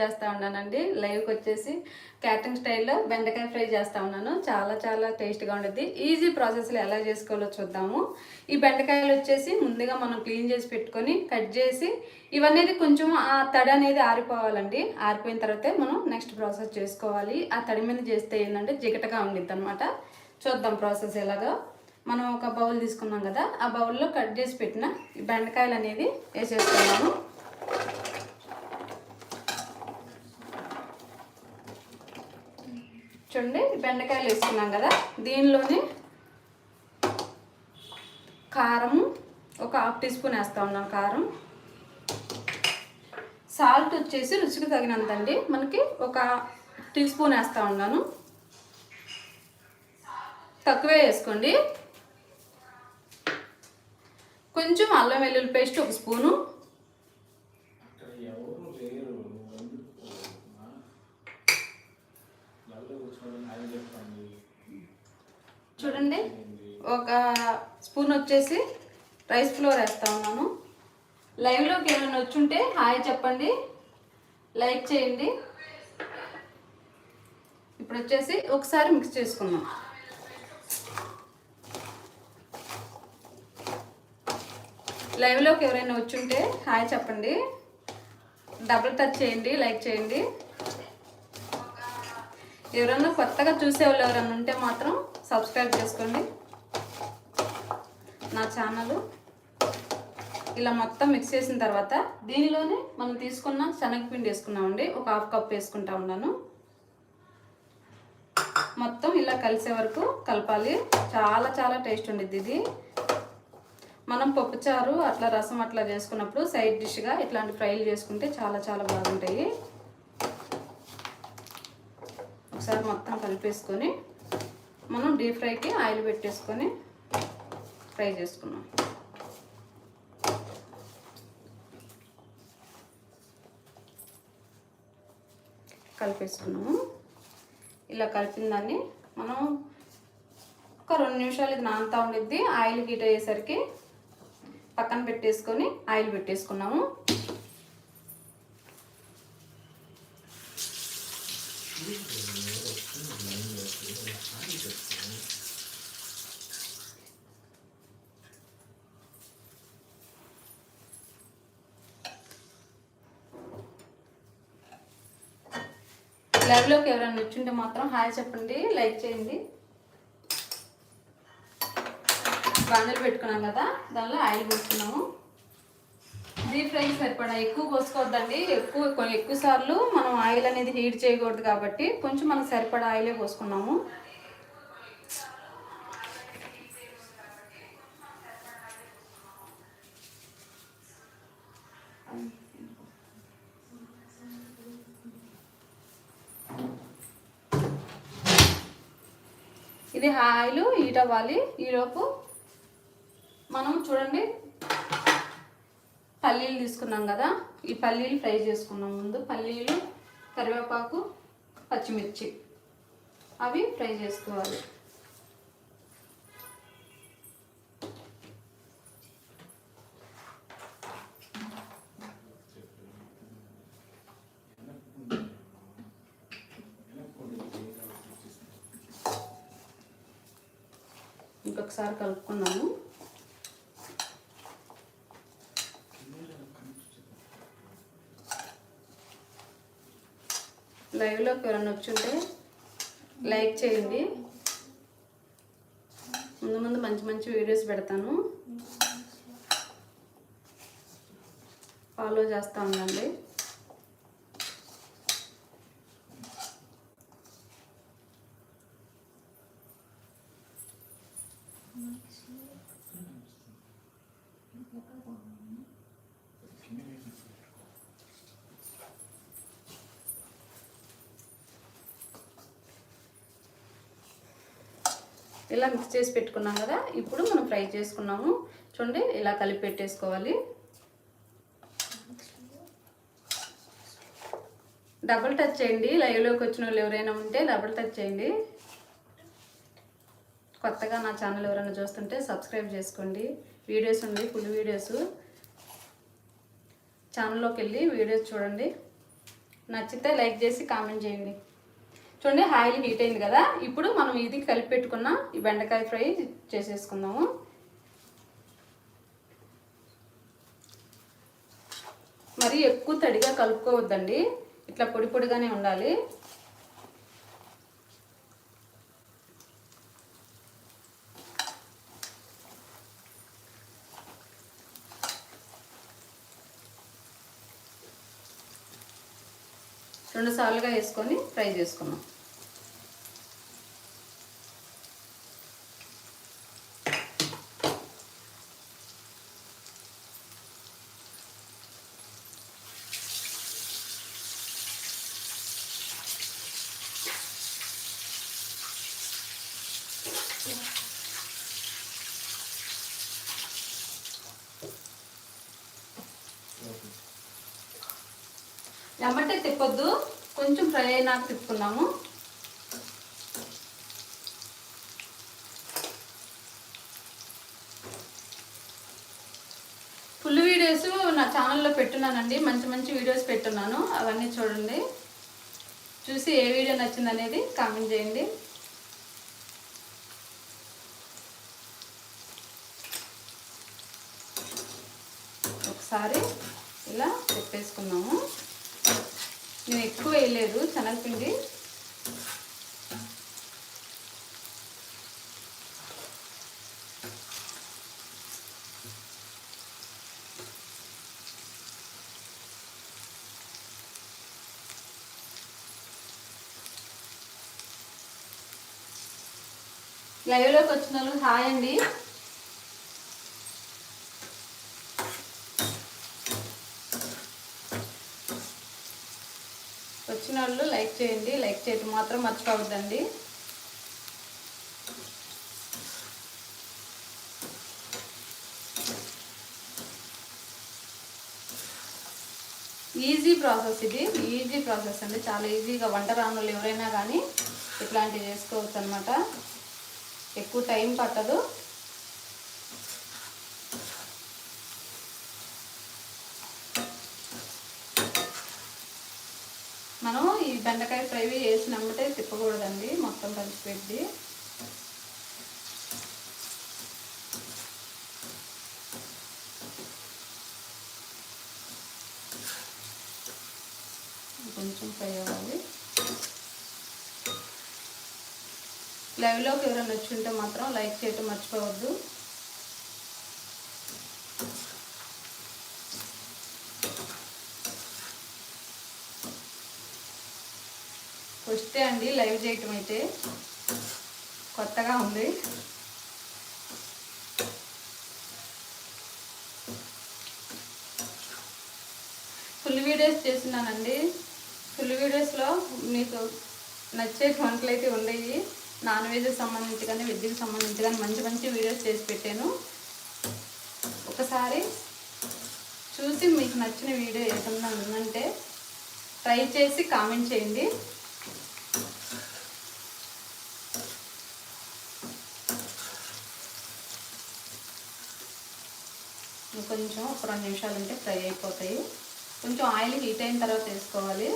చేస్తూ ఉన్నానండి. లైవ్కి వచ్చేసి క్యాటరింగ్ స్టైల్లో బెండకాయ ఫ్రై చేస్తూ ఉన్నాను. చాలా చాలా టేస్ట్గా ఉండేది ఈజీ ప్రాసెస్లో ఎలా చేసుకోవాలో చూద్దాము. ఈ బెండకాయలు వచ్చేసి ముందుగా మనం క్లీన్ చేసి పెట్టుకొని కట్ చేసి ఇవన్నీ కొంచెం ఆ తడి అనేది ఆరిపోవాలండి. ఆరిపోయిన తర్వాతే మనం నెక్స్ట్ ప్రాసెస్ చేసుకోవాలి. ఆ తడి మీద చేస్తే ఏంటంటే జిగటగా ఉండిద్ది అనమాట చూద్దాం ప్రాసెస్ ఎలాగో. మనం ఒక బౌల్ తీసుకున్నాం కదా ఆ బౌల్లో కట్ చేసి పెట్టిన ఈ బెండకాయలు అనేది వేసేసుకున్నాము చూడండి బెండకాయలు వేసుకున్నాం కదా. దీనిలోనే కారం ఒక హాఫ్ టీ స్పూన్ వేస్తా ఉన్నాం కారం. సాల్ట్ వచ్చేసి రుచికి తగినంత అండి మనకి ఒక టీ స్పూన్ వేస్తా ఉన్నాను. తక్కువే వేసుకోండి. కొంచెం అల్లం వెల్లుల్లి పేస్ట్ ఒక స్పూను. చూడండి. ఒక స్పూన్ వచ్చేసి రైస్ ఫ్లోర్ వేస్తా ఉన్నాను. లైవ్లోకి ఏమైనా వచ్చుంటే హాయ్ చెప్పండి. లైక్ చేయండి. ఇప్పుడు వచ్చేసి ఒకసారి మిక్స్ చేసుకుందాం. లైవ్లోకి ఎవరైనా వచ్చుంటే హాయ్ చెప్పండి. డబుల్ టచ్ చేయండి లైక్ చేయండి. ఎవరైనా కొత్తగా చూసేవాళ్ళు ఎవరైనా ఉంటే మాత్రం సబ్స్క్రైబ్ చేసుకోండి. నా ఛానల్ ఇలా మొత్తం మిక్స్ చేసిన తర్వాత దీనిలోనే మనం తీసుకున్న శనగపిండి వేసుకున్నామండి. ఒక హాఫ్ కప్ వేసుకుంటా ఉన్నాను. మొత్తం ఇలా కలిసే వరకు కలపాలి. చాలా చాలా టేస్ట్ ఉండిద్ది ఇది. మనం పప్పుచారు అట్లా రసం అట్లా చేసుకున్నప్పుడు సైడ్ డిష్గా ఇట్లాంటి ఫ్రైలు చేసుకుంటే చాలా చాలా బాగుంటాయి. ఒకసారి మొత్తం కలిపేసుకొని మనం డీప్ ఫ్రైకి ఆయిల్ పెట్టేసుకొని ఫ్రై చేసుకున్నాం కలిపేసుకున్నాము. ఇలా కలిపిన దాన్ని మనం ఒక రెండు నిమిషాలు ఇది నానుతూ ఉండిద్ది. ఆయిల్ గీట అయ్యేసరికి పక్కన పెట్టేసుకొని ఆయిల్ పెట్టేసుకున్నాము. లైవ్లోకి ఎవరైనా వచ్చింటే మాత్రం హాయ్ చెప్పండి లైక్ చేయండి. బాండలు పెట్టుకున్నాం కదా దానిలో ఆయిల్ పోసుకున్నాము డీప్ ఫ్రై సరిపడా. ఎక్కువ పోసుకోవద్దండి ఎక్కువ ఎక్కువ సార్లు మనం ఆయిల్ అనేది హీట్ చేయకూడదు కాబట్టి కొంచెం మనకు సరిపడా ఆయిలే పోసుకున్నాము ఇది ఆయిల్ హీట్ అవ్వాలి. ఈలోపు మనం చూడండి పల్లీలు తీసుకున్నాం కదా ఈ పల్లీలు ఫ్రై చేసుకున్నాం. ముందు పల్లీలు కరివేపాకు పచ్చిమిర్చి. అవి ఫ్రై చేసుకోవాలి. ఇంకొకసారి కలుపుకున్నాము. లైవ్లోకి ఎవరైనా వచ్చుంటే లైక్ చేయండి. ముందు ముందు మంచి మంచి వీడియోస్ పెడతాను. ఫాలో చేస్తూ ఉండండి. ఇలా మిక్స్ చేసి పెట్టుకున్నాం కదా ఇప్పుడు మనం ఫ్రై చేసుకున్నాము. చూడండి ఇలా కలిపి పెట్టేసుకోవాలి. డబుల్ టచ్ చేయండి. లైవ్లోకి వచ్చిన వాళ్ళు ఎవరైనా ఉంటే డబుల్ టచ్ చేయండి. కొత్తగా నా ఛానల్ ఎవరైనా చూస్తుంటే సబ్స్క్రైబ్ చేసుకోండి. వీడియోస్ ఉంది ఫుల్ వీడియోస్ ఛానల్లోకి వెళ్ళి వీడియోస్ చూడండి. నచ్చితే లైక్ చేసి కామెంట్ చేయండి. చూడండి ఆయిల్ హీట్ అయింది కదా. ఇప్పుడు మనం ఇది కలిపి పెట్టుకున్న ఈ బెండకాయ ఫ్రై చేసేసుకుందాము. మరి ఎక్కువ తడిగా కలుపుకోవద్దండి. ఇట్లా పొడి పొడిగానే ఉండాలి. రెండు సార్లుగా వేసుకొని ఫ్రై చేసుకున్నాం. టమాటా తిప్పొద్దు. కొంచెం ఫ్రై అయినాక తిప్పుకున్నాము ఫుల్ వీడియోస్ నా ఛానల్లో పెట్టున్నానండి. మంచి మంచి వీడియోస్ పెట్టున్నాను. అవన్నీ చూడండి. చూసి ఏ వీడియో నచ్చిందనేది కామెంట్ చేయండి. ఒకసారి ఇలా తిప్పేసుకున్నాము నేను ఎక్కువ వేయలేదు శనగపిండి. లైవ్లోకి వచ్చిన వాళ్ళు హాయ్ అండి. వచ్చిన వాళ్ళు లైక్ చేయండి. లైక్ చేయటం మాత్రం మర్చిపోవద్దండి. ఈజీ ప్రాసెస్ ఇది. ఈజీ ప్రాసెస్ అండి. చాలా ఈజీగా వంట రానులు ఎవరైనా కానీ ఇట్లాంటివి చేసుకోవచ్చు అనమాట ఎక్కువ టైం పట్టదు మనం ఈ బెండకాయ వేసినమ్మటే తిప్పకూడదండి మొత్తం పంచిపెట్టి కొంచెం ఫ్రై అవ్వాలి. లైవ్లోకి ఎవరైనా వచ్చి ఉంటే మాత్రం లైక్ చేయటం మర్చిపోవద్దు. వస్తే లైవ్ చేయటం అయితే కొత్తగా ఉంది. ఫుల్ వీడియోస్ చేస్తున్నానండి. ఫుల్ వీడియోస్లో మీకు నచ్చే వంటలు అయితే ఉన్నాయి నాన్ వెజ్కి సంబంధించి కానీ వెజ్కి సంబంధించి కానీ మంచి మంచి వీడియోస్ చేసి పెట్టాను. ఒకసారి చూసి మీకు నచ్చిన వీడియో ఏదన్నా ఉందంటే ట్రై చేసి కామెంట్ చేయండి. కొంచెం ఒక రెండు నిమిషాలు ఉంటే ఫ్రై అయిపోతాయి. కొంచెం ఆయిల్ హీట్ అయిన తర్వాత వేసుకోవాలి.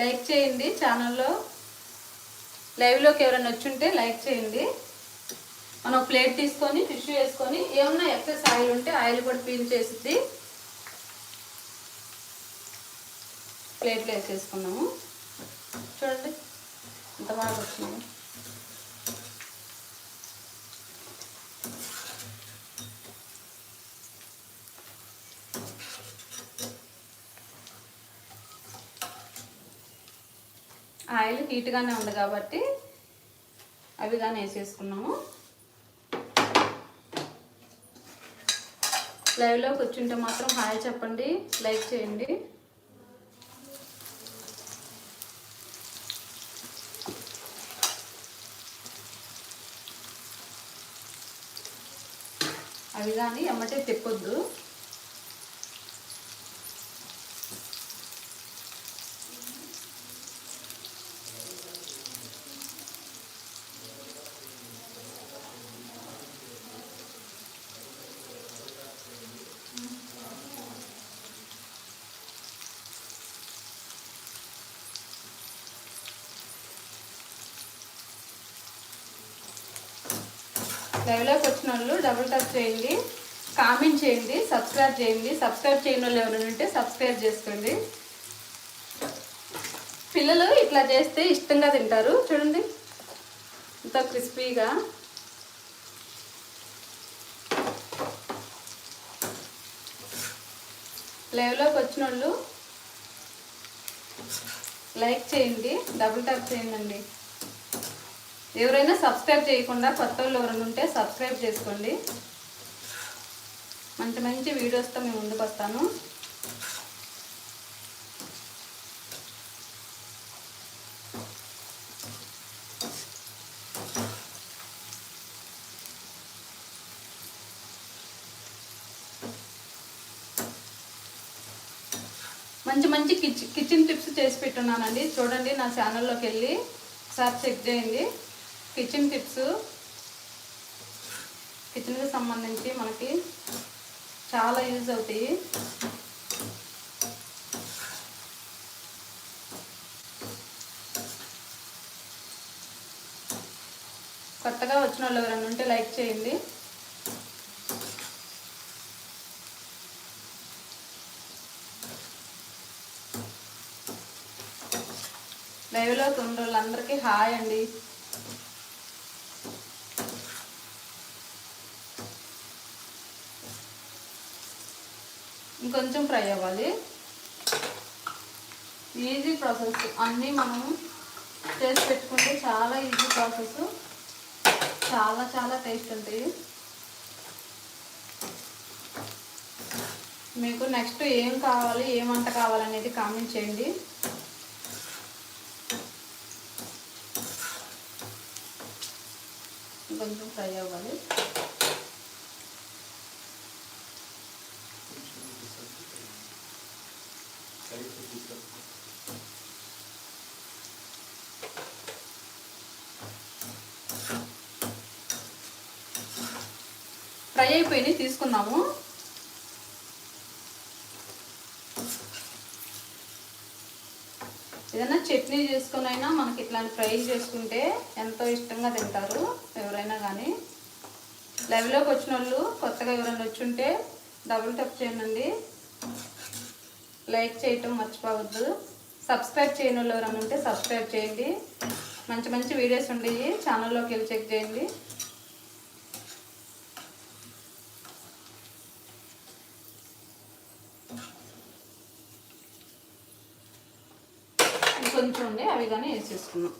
లైక్ చేయండి ఛానల్లో. లైవ్లోకి ఎవరైనా వచ్చుంటే లైక్ చేయండి. మనం ప్లేట్ తీసుకొని టిష్యూ వేసుకొని ఏమన్నా ఎక్సెస్ ఆయిల్ ఉంటే ఆయిల్ కూడా పీల్ చేసి ప్లేట్లో వేసేసుకున్నాము. చూడండి ఎంత బాగా వచ్చింది. ఆయిల్ హీట్గానే ఉంది కాబట్టి అవి కానీ వేసేసుకున్నాము. లైవ్లోకి వచ్చింటే మాత్రం హాయ్ చెప్పండి లైక్ చేయండి. అవి కానీ ఎమ్మటే తిప్పొద్దు. లైవ్లోకి వచ్చిన వాళ్ళు డబుల్ టచ్ చేయండి కామెంట్ చేయండి సబ్స్క్రైబ్ చేయండి. సబ్స్క్రైబ్ చేయని వాళ్ళు ఎవరైనా ఉంటే సబ్స్క్రైబ్ చేసుకోండి. పిల్లలు ఇట్లా చేస్తే ఇష్టంగా తింటారు. చూడండి ఇంత క్రిస్పీగా. లైవ్లోకి వచ్చిన వాళ్ళు లైక్ చేయండి డబుల్ ట్యాప్ చేయండి. ఎవరైనా సబ్స్క్రైబ్ చేయకుండా కొత్త వాళ్ళు ఎవరైనా ఉంటే సబ్స్క్రైబ్ చేసుకోండి. మంచి మంచి వీడియోస్తో మేము ముందుకు వస్తాను. మంచి మంచి కిచెన్ కిచెన్ టిప్స్ చేసి పెట్టున్నానండి. చూడండి నా ఛానల్లోకి వెళ్ళి ఒకసారి చెక్ చేయండి. కిచెన్ టిప్స్ కిచెన్కి సంబంధించి మనకి చాలా యూజ్ అవుతాయి. కొత్తగా వచ్చిన వాళ్ళు ఎవరైనా ఉంటే లైక్ చేయండి. లైవ్లో ఉన్న వాళ్ళందరికీ హాయ్ అండి. కొంచెం ఫ్రై అవ్వాలి. ఈజీ ప్రాసెస్ అన్నీ మనం చేసి పెట్టుకుంటే చాలా ఈజీ ప్రాసెస్ చాలా చాలా టేస్ట్ ఉంటాయి. మీకు నెక్స్ట్ ఏం కావాలి ఏం వంట కావాలనేది కామెంట్ చేయండి. కొంచెం ఫ్రై అవ్వాలి సైడ్ తీసుకొని ఫ్రై తీసుకున్నాము ఏదైనా చట్నీ చేసుకుని అయినా మనకి ఇట్లాంటి ఫ్రై చేసుకుంటే ఎంతో ఇష్టంగా తింటారు ఎవరైనా కానీ లెవెల్లోకి వచ్చిన వాళ్ళు కొత్తగా ఎవరైనా వచ్చి ఉంటే డబుల్ టప్ చేయండి లైక్ చేయటం మర్చిపోవద్దు. సబ్స్క్రైబ్ చేయని వాళ్ళు ఎవరైనా ఉంటే సబ్స్క్రైబ్ చేయండి. మంచి మంచి వీడియోస్ ఉండేవి ఛానల్లోకి వెళ్ళి చెక్ చేయండి ఇంకొంచెం ఉండే అవి కానీ వేసేసుకున్నాం.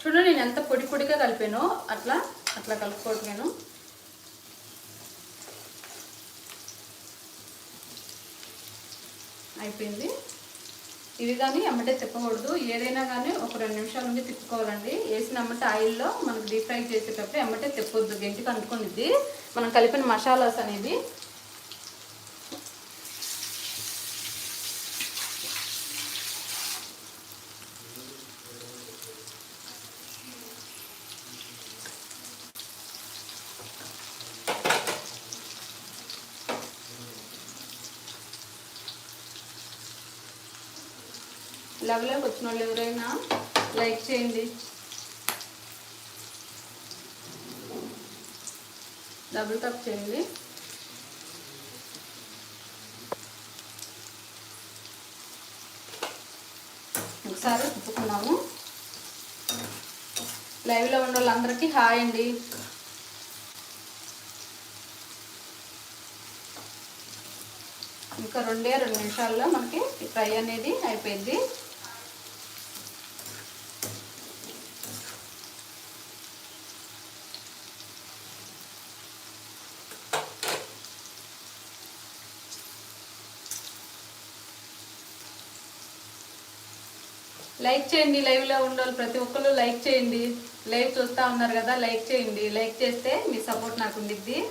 చూడండి నేను ఎంత పొడి పొడిగా కలిపానో అట్లా అట్లా కలుపుకోవట్లేను అయిపోయింది. ఇవి కానీ అమ్మటే తిప్పకూడదు. ఏదైనా కానీ ఒక రెండు నిమిషాల నుండి తిప్పుకోవాలండి. వేసిన అమ్మటే ఆయిల్లో మనకు డీప్ ఫ్రై చేసేటప్పుడు అమ్మటే తిప్పొద్దు. గెంటికి అనుకునిద్ది మనం కలిపిన మసాలాస్ అనేది లెవెల్లోకి వచ్చిన వాళ్ళు ఎవరైనా లైక్ చేయండి. డబుల్ టప్ చేయండి. ఒకసారి తిప్పుకున్నాము లైవ్లో ఉన్న వాళ్ళందరికీ హాయ్ అండి. ఇంకా రెండే రెండు నిమిషాల్లో మనకి ఫ్రై అనేది అయిపోయింది. లైక్ చేయండి లైవ్లో ఉండాలి ప్రతి ఒక్కరు లైక్ చేయండి. లైవ్ చూస్తూ ఉన్నారు కదా లైక్ చేయండి. లైక్ చేస్తే మీ సపోర్ట్ నాకు ఉండిద్ది.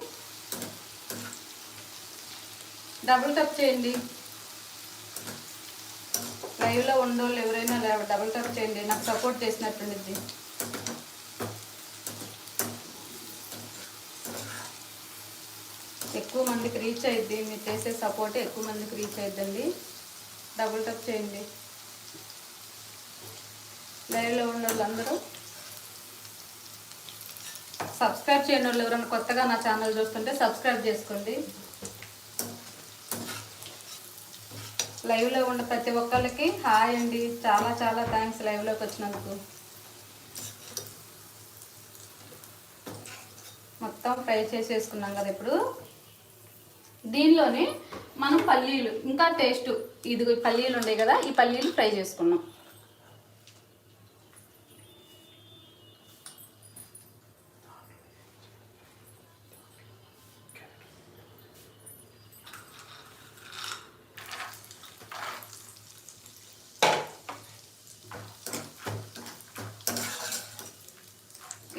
డబుల్ టప్ చేయండి. లైవ్లో ఉండోళ్ళు ఎవరైనా లేవ- డబుల్ టప్ చేయండి. నాకు సపోర్ట్ చేసినట్టుండిద్ది ఎక్కువ మందికి రీచ్ అయ్యిద్ది మీరు చేసే సపోర్ట్ ఎక్కువ మందికి రీచ్ అయిద్దండి. డబుల్ టప్ చేయండి. లైవ్లో ఉన్న వాళ్ళందరూ సబ్స్క్రైబ్ చేయని వాళ్ళు ఎవరైనా కొత్తగా నా ఛానల్ చూస్తుంటే సబ్స్క్రైబ్ చేసుకోండి. లైవ్లో ఉన్న ప్రతి ఒక్కళ్ళకి హాయ్ అండి. చాలా చాలా థ్యాంక్స్ లైవ్లోకి వచ్చినందుకు. మొత్తం ఫ్రై చేసేసుకున్నాం కదా ఇప్పుడు. దీనిలోనే మనం పల్లీలు ఇంకా టేస్ట్. ఇది పల్లీలు ఉన్నాయి కదా ఈ పల్లీలు ఫ్రై చేసుకున్నాం.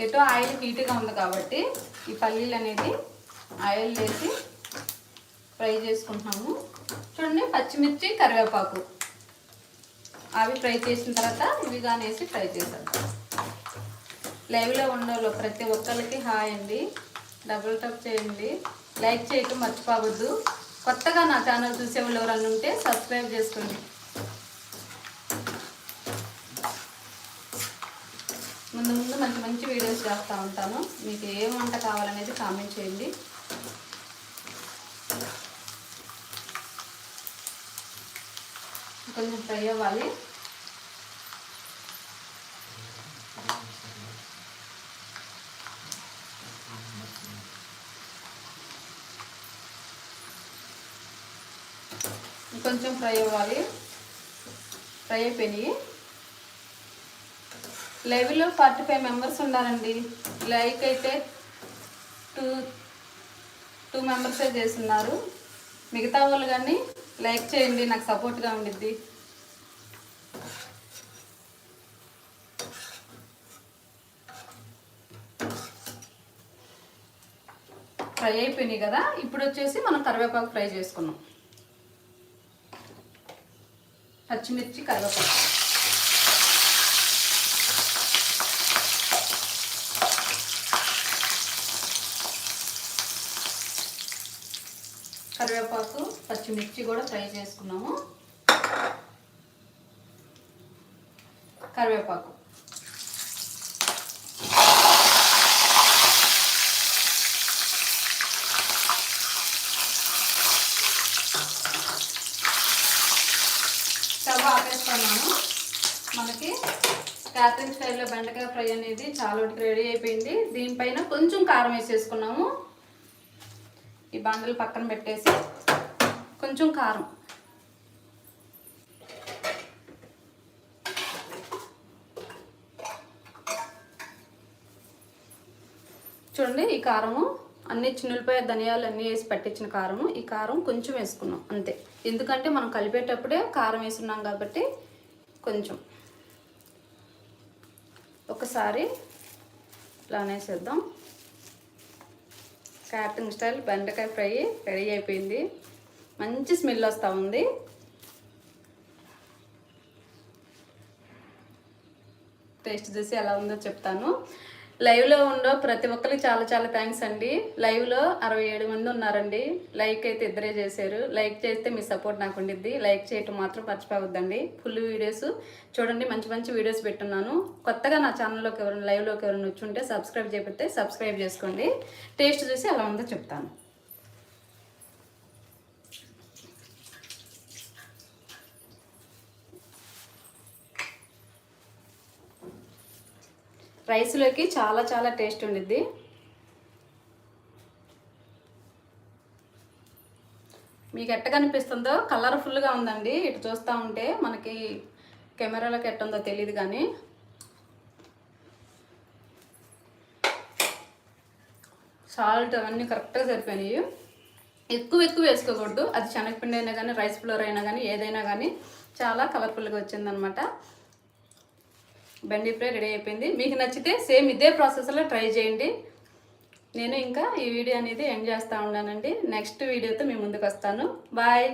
ఎటో ఆయిల్ హీట్గా ఉంది కాబట్టి ఈ పల్లీలు అనేది ఆయిల్ వేసి ఫ్రై చేసుకుంటున్నాము. చూడండి పచ్చిమిర్చి కరివేపాకు. అవి ఫ్రై చేసిన తర్వాత ఇవి కానీ వేసి ఫ్రై చేశాను లైవ్లో ఉండేవాళ్ళు ప్రతి ఒక్కరికి హాయ్ అండి. డబుల్ టప్ చేయండి. లైక్ చేయటం మర్చిపోవద్దు. కొత్తగా నా ఛానల్ చూసేవాళ్ళు ఎవరన్నా ఉంటే సబ్స్క్రైబ్ చేసుకోండి ముందు ముందు మంచి మంచి వీడియోస్ చేస్తూ ఉంటాను. మీకు ఏ వంట కావాలనేది కామెంట్ చేయండి. కొంచెం ఫ్రై అవ్వాలి. కొంచెం ఫ్రై అవ్వాలి. ఫ్రై అయిపోయినాయి. లైవ్లో ఫార్టీ ఫైవ్ మెంబర్స్ ఉన్నారండి. లైక్ అయితే టూ టూ మెంబర్సే చేస్తున్నారు. మిగతా వాళ్ళు కానీ లైక్ చేయండి నాకు సపోర్ట్గా ఉండిద్ది. ఫ్రై అయిపోయినాయి కదా ఇప్పుడు వచ్చేసి మనం కరివేపాకు ఫ్రై చేసుకున్నాం. పచ్చిమిర్చి కరివేపాకు. కరివేపాకు పచ్చిమిర్చి కూడా ఫ్రై చేసుకున్నాము. కరివేపాకు. స్టవ్ ఆపేస్తున్నాను మనకి క్యాథరిన్ స్టైల్లో బెండకాయ ఫ్రై అనేది చాలా రెడీ అయిపోయింది. దీనిపైన కొంచెం కారం వేసేసుకున్నాము. ఈ బండలు పక్కన పెట్టేసి కొంచెం కారం. చూడండి ఈ కారము అన్ని చిన్నులపై ధనియాలు అన్నీ వేసి పట్టించిన కారము. ఈ కారం కొంచెం వేసుకున్నాం అంతే. ఎందుకంటే మనం కలిపేటప్పుడే కారం వేసున్నాం కాబట్టి కొంచెం. ఒకసారి ఇలానే చేద్దాం క్యాటరింగ్ స్టైల్ బెండకాయ ఫ్రై రెడీ అయిపోయింది. మంచి స్మెల్ వస్తూ ఉంది. టేస్ట్ చేసి ఎలా ఉందో చెప్తాను. లైవ్లో ఉండో ప్రతి ఒక్కరికి చాలా చాలా థ్యాంక్స్ అండి. లైవ్లో అరవై ఏడు మంది ఉన్నారండి. లైక్ అయితే ఇద్దరే చేశారు. లైక్ చేస్తే మీ సపోర్ట్ నాకు ఉండిద్ది. లైక్ చేయటం మాత్రం మర్చిపోవద్దండి. ఫుల్ వీడియోస్ చూడండి మంచి మంచి వీడియోస్ పెట్టున్నాను. కొత్తగా నా ఛానల్లోకి ఎవరైనా లైవ్లోకి ఎవరైనా వచ్చి ఉంటే సబ్స్క్రైబ్ చేపితే సబ్స్క్రైబ్ చేసుకోండి. టేస్ట్ చూసి ఎలా ఉందో చెప్తాను. రైస్లోకి చాలా చాలా టేస్ట్ ఉండిద్ది. మీకు ఎట్ట కనిపిస్తుందో కలర్ఫుల్గా ఉందండి. ఇటు చూస్తూ ఉంటే మనకి కెమెరాలోకి ఎట్ట ఉందో తెలియదు కానీ. సాల్ట్ అవన్నీ కరెక్ట్గా సరిపోయినాయి. ఎక్కువ ఎక్కువ వేసుకోకూడదు. అది శనగపిండి అయినా కానీ రైస్ ఫ్లోర్ అయినా కానీ ఏదైనా కానీ చాలా కలర్ఫుల్గా వచ్చిందనమాట. బెండి ఫ్రై రెడీ అయిపోయింది. మీకు నచ్చితే సేమ్ ఇదే ప్రాసెస్లో ట్రై చేయండి. నేను ఇంకా ఈ వీడియో అనేది ఎండ్ చేస్తూ ఉన్నానండి. నెక్స్ట్ వీడియోతో మీ ముందుకు వస్తాను. బాయ్